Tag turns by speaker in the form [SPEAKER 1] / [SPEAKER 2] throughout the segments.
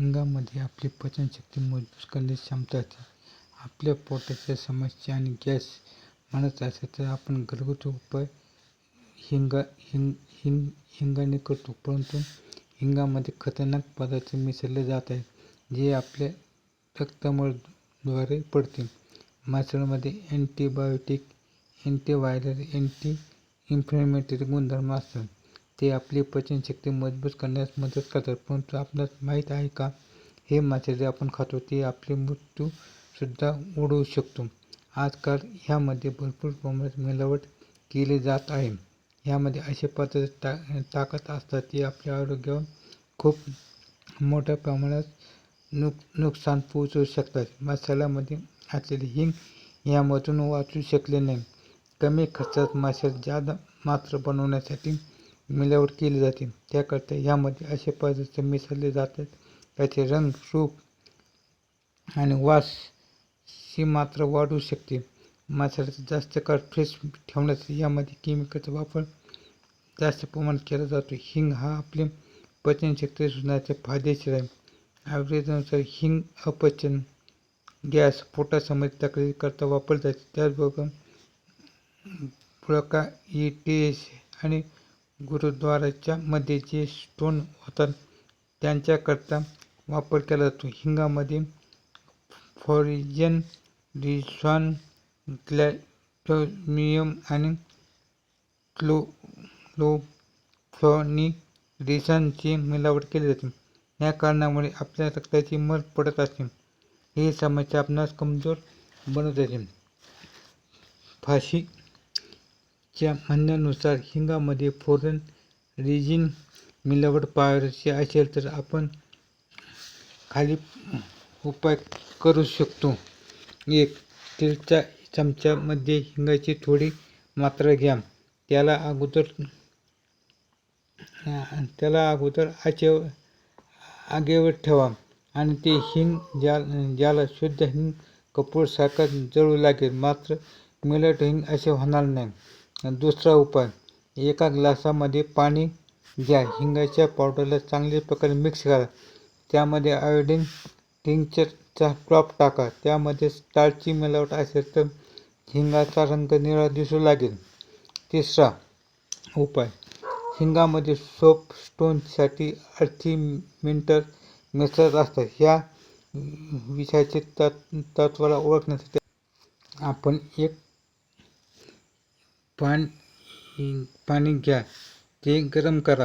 [SPEAKER 1] हिंगामध्ये आपली पचनशक्ती मजबूत करण्याची क्षमता असते. आपल्या पोटाच्या समस्या आणि गॅस म्हणत असेल तर आपण घरगुती उपाय हिंगा हिंग हिंग हिंगाने करतो. परंतु हिंगामध्ये खतरनाक पदार्थ मिसळले जात आहेत जे आपल्या रक्तामुळद्वारे पडते. मासळमध्ये अँटीबायोटिक अँटीव्हायरल अँटी इन्फ्लेमेटरी गुणधर्म असतात. ते आपली पचनशक्ती मजबूत करण्यास मदत करतात. परंतु आपणास माहीत आहे का? हे मासे जे आपण खातो ते आपले मृत्यूसुद्धा ओढवू शकतो. आजकाल ह्यामध्ये भरपूर प्रमाणात मिलावट केली जात आहे. ह्यामध्ये असे पदार्थ टा टाकत असतात ते आपल्या आरोग्यावर खूप मोठ्या प्रमाणात नुक नुकसान पोहोचवू शकतात. मसाल्यामध्ये असलेले हिंग यामधून वाचू शकले नाही. कमी खर्चात मासे जादा मात्र बनवण्यासाठी मिलावट केली जाते. त्याकरता यामध्ये असे पदार्थ मिसळले जातात. त्याचे रंग रूप आणि वास ही मात्र वाढू शकते. मसाल्याचा जास्त काळ फ्रेश ठेवण्यासाठी यामध्ये केमिकलचा वापर जास्त प्रमाणात केला जातो. हिंग हा आपले पचनशक्ती सुधारण्याचे फायदेशीर आहे. आयुर्वेदानुसार हिंग अपचन गॅस पोटासंबंधी तक्रारीकरता वापरले जाते. त्याचबरोबर फुळका ई टी एस आणि गुरुद्वाराच्या मध्ये जे स्टोन होतात त्यांच्याकरता वापर केला जातो. हिंगामध्ये फॉरिजन रिसॉन ग्लॅटोमियम आणि क्लोफ्लॉनिरिसनची मिलावट केली जाते. या कारणामुळे आपल्या रक्ताची मर पडत असते. ही समस्या आपणास कमजोर बनवत. असते फाशी च्या म्हणण्यानुसार हिंगामध्ये फोरन रिजिन मिलावट पाहायची असेल तर आपण खाली उपाय करू शकतो. एक तेलच्या चमच्यामध्ये हिंगाची थोडी मात्रा घ्या. त्याला अगोदर त्याला अगोदर आचे आगेवर ठेवा आणि ते हिंग ज्या ज्याला शुद्ध हिंग कपूरसारखा जळू लागेल. मात्र मिलट हिंग असे होणार नाही. दुसरा उपाय एका ग्लासामध्ये पाणी घ्या. हिंगाच्या पावडरला चांगल्या प्रकारे मिक्स करा. त्यामध्ये आयोडीन टिंचरचा ड्रॉप टाका. त्यामध्ये स्टार्चची मिलावट असेल तर हिंगाचा रंग निळा दिसू लागेल. तिसरा उपाय हिंगामध्ये सोप स्टोनसाठी अर्थिमिंटर मिसळत असतात. ह्या विषयाचे तत् तत्वाला ओळखण्यासाठी आपण एक पान पाणी घ्या. ते गरम करा.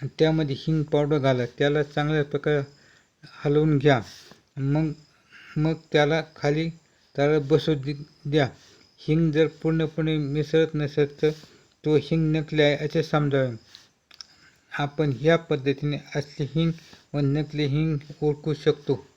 [SPEAKER 1] आणि त्यामध्ये हिंग पावडर घाला. त्याला चांगल्या प्रकारे हलवून घ्या. मग मग त्याला खाली त्याला बसू द्या. हिंग जर पूर्णपणे मिसळत नसेल तर तो हिंग नकली आहे असे समजावे. आपण ह्या पद्धतीने असले हिंग व नकली हिंग ओळखू शकतो.